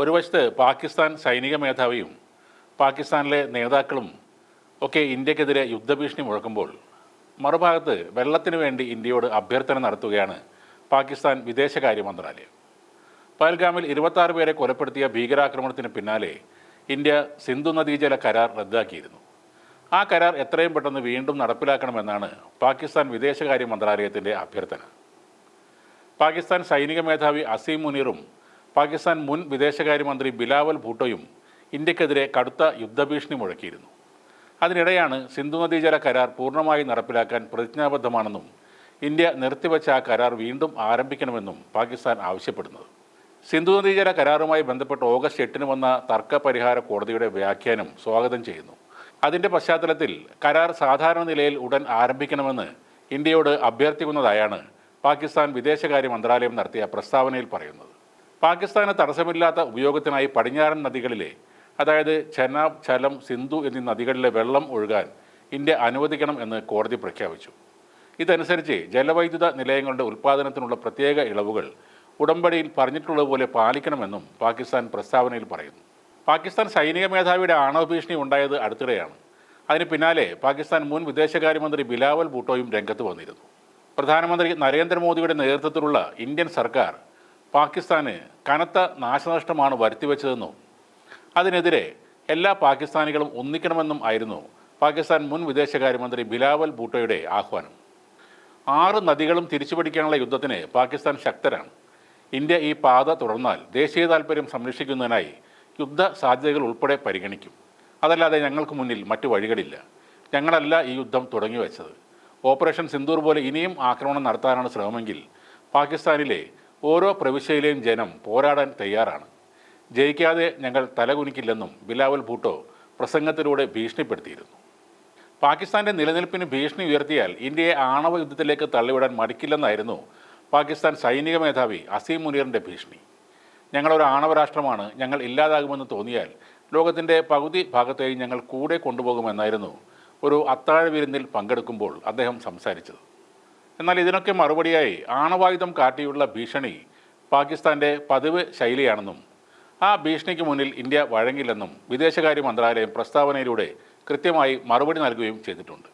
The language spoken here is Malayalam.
ഒരു വശത്ത് പാകിസ്ഥാൻ സൈനിക മേധാവിയും പാകിസ്ഥാനിലെ നേതാക്കളും ഒക്കെ ഇന്ത്യക്കെതിരെ യുദ്ധഭീഷണി മുഴക്കുമ്പോൾ മറുഭാഗത്ത് വെള്ളത്തിന് വേണ്ടി ഇന്ത്യയോട് അഭ്യർത്ഥന നടത്തുകയാണ് പാകിസ്ഥാൻ വിദേശകാര്യ മന്ത്രാലയം. പഹൽഗാമിൽ ഇരുപത്താറ് പേരെ കൊലപ്പെടുത്തിയ ഭീകരാക്രമണത്തിന് പിന്നാലെ ഇന്ത്യ സിന്ധു നദീജല കരാർ റദ്ദാക്കിയിരുന്നു. ആ കരാർ എത്രയും പെട്ടെന്ന് വീണ്ടും നടപ്പിലാക്കണമെന്നാണ് പാകിസ്ഥാൻ വിദേശകാര്യ മന്ത്രാലയത്തിന്റെ അഭ്യർത്ഥന. പാകിസ്ഥാൻ സൈനിക മേധാവി അസീം മുനീറും പാകിസ്ഥാൻ മുൻ വിദേശകാര്യമന്ത്രി ബിലാവൽ ഭൂട്ടോയും ഇന്ത്യക്കെതിരെ കടുത്ത യുദ്ധഭീഷണി മുഴക്കിയിരുന്നു. അതിനിടെയാണ് സിന്ധു നദീജല കരാർ പൂർണമായി നടപ്പിലാക്കാൻ പ്രതിജ്ഞാബദ്ധമാണെന്നും ഇന്ത്യ നിർത്തിവച്ച ആ കരാർ വീണ്ടും ആരംഭിക്കണമെന്നും പാകിസ്ഥാൻ ആവശ്യപ്പെടുന്നത്. സിന്ധു നദീജല കരാറുമായി ബന്ധപ്പെട്ട് ഓഗസ്റ്റ് എട്ടിന് വന്ന തർക്ക പരിഹാര കോടതിയുടെ വ്യാഖ്യാനം സ്വാഗതം ചെയ്യുന്നു. അതിന്റെ പശ്ചാത്തലത്തിൽ കരാർ സാധാരണ നിലയിൽ ഉടൻ ആരംഭിക്കണമെന്ന് ഇന്ത്യയോട് അഭ്യർത്ഥിക്കുന്നതായാണ് പാകിസ്ഥാൻ വിദേശകാര്യ മന്ത്രാലയം നടത്തിയ പ്രസ്താവനയിൽ പറയുന്നത്. പാകിസ്ഥാന് തടസ്സമില്ലാത്ത ഉപയോഗത്തിനായി പടിഞ്ഞാറൻ നദികളിലെ അതായത് ചെനാബ് ചലം സിന്ധു എന്നീ നദികളിലെ വെള്ളം ഒഴുകാൻ ഇന്ത്യ അനുവദിക്കണം എന്ന് കോടതി പ്രഖ്യാപിച്ചു. ഇതനുസരിച്ച് ജലവൈദ്യുത നിലയങ്ങളുടെ ഉൽപ്പാദനത്തിനുള്ള പ്രത്യേക ഇളവുകൾ ഉടമ്പടിയിൽ പറഞ്ഞിട്ടുള്ളതുപോലെ പാലിക്കണമെന്നും പാകിസ്ഥാൻ പ്രസ്താവനയിൽ പറയുന്നു. പാകിസ്ഥാൻ സൈനിക മേധാവിയുടെ ആണവ ഭീഷണി ഉണ്ടായത് അടുത്തിടെയാണ്. അതിന് പിന്നാലെ പാകിസ്ഥാൻ മുൻ വിദേശകാര്യമന്ത്രി ബിലാവൽ ഭൂട്ടോയും രംഗത്ത് വന്നിരുന്നു. പ്രധാനമന്ത്രി നരേന്ദ്രമോദിയുടെ നേതൃത്വത്തിലുള്ള ഇന്ത്യൻ സർക്കാർ പാകിസ്ഥാന് കനത്ത നാശനഷ്ടമാണ് വരുത്തിവെച്ചതെന്നും അതിനെതിരെ എല്ലാ പാകിസ്ഥാനികളും ഒന്നിക്കണമെന്നും ആയിരുന്നു പാകിസ്ഥാൻ മുൻ വിദേശകാര്യമന്ത്രി ബിലാവൽ ഭൂട്ടോയുടെ ആഹ്വാനം. ആറ് നദികളും തിരിച്ചു തിരിച്ചുപിടിക്കാനുള്ള യുദ്ധത്തിന് പാകിസ്ഥാൻ ശക്തരാണ്. ഇന്ത്യ ഈ പാത തുടർന്നാൽ ദേശീയ താൽപ്പര്യം സംരക്ഷിക്കുന്നതിനായി യുദ്ധ സാധ്യതകൾ ഉൾപ്പെടെ പരിഗണിക്കും. അതല്ലാതെ ഞങ്ങൾക്ക് മുന്നിൽ മറ്റു വഴികളില്ല. ഞങ്ങളല്ല ഈ യുദ്ധം തുടങ്ങി വെച്ചത് ഓപ്പറേഷൻ സിന്ദൂർ പോലെ ഇനിയും ആക്രമണം നടത്താനാണ് ശ്രമമെങ്കിൽ പാകിസ്ഥാനിലെ ഓരോ പ്രവിശ്യയിലെയും ജനം പോരാടാൻ തയ്യാറാണ്. ജയിക്കാതെ ഞങ്ങൾ തലകുനിക്കില്ലെന്നും ബിലാവൽ ഭൂട്ടോ പ്രസംഗത്തിലൂടെ ഭീഷണിപ്പെടുത്തിയിരുന്നു. പാകിസ്ഥാന്റെ നിലനിൽപ്പിന് ഭീഷണി ഉയർത്തിയാൽ ഇന്ത്യയെ ആണവ യുദ്ധത്തിലേക്ക് തള്ളിവിടാൻ മടിക്കില്ലെന്നായിരുന്നു പാകിസ്ഥാൻ സൈനിക മേധാവി അസീം മുനീറിന്റെ ഭീഷണി. ഞങ്ങളൊരു ആണവ രാഷ്ട്രമാണ് ഞങ്ങൾ ഇല്ലാതാകുമെന്ന് തോന്നിയാൽ ലോകത്തിന്റെ പകുതി ഭാഗത്തെയും ഞങ്ങൾ കൂടെ കൊണ്ടുപോകുമെന്നായിരുന്നു ഒരു അത്താഴ വിരുന്നിൽ പങ്കെടുക്കുമ്പോൾ അദ്ദേഹം സംസാരിച്ചത്. എന്നാൽ ഇതിനൊക്കെ മറുപടിയായി ആണവായുധം കാട്ടിയുള്ള ഭീഷണി പാകിസ്ഥാന്റെ പതിവ് ശൈലിയാണെന്നും ആ ഭീഷണിക്ക് മുന്നിൽ ഇന്ത്യ വഴങ്ങില്ലെന്നും വിദേശകാര്യ മന്ത്രാലയം പ്രസ്താവനയിലൂടെ കൃത്യമായി മറുപടി നൽകുകയും ചെയ്തിട്ടുണ്ട്.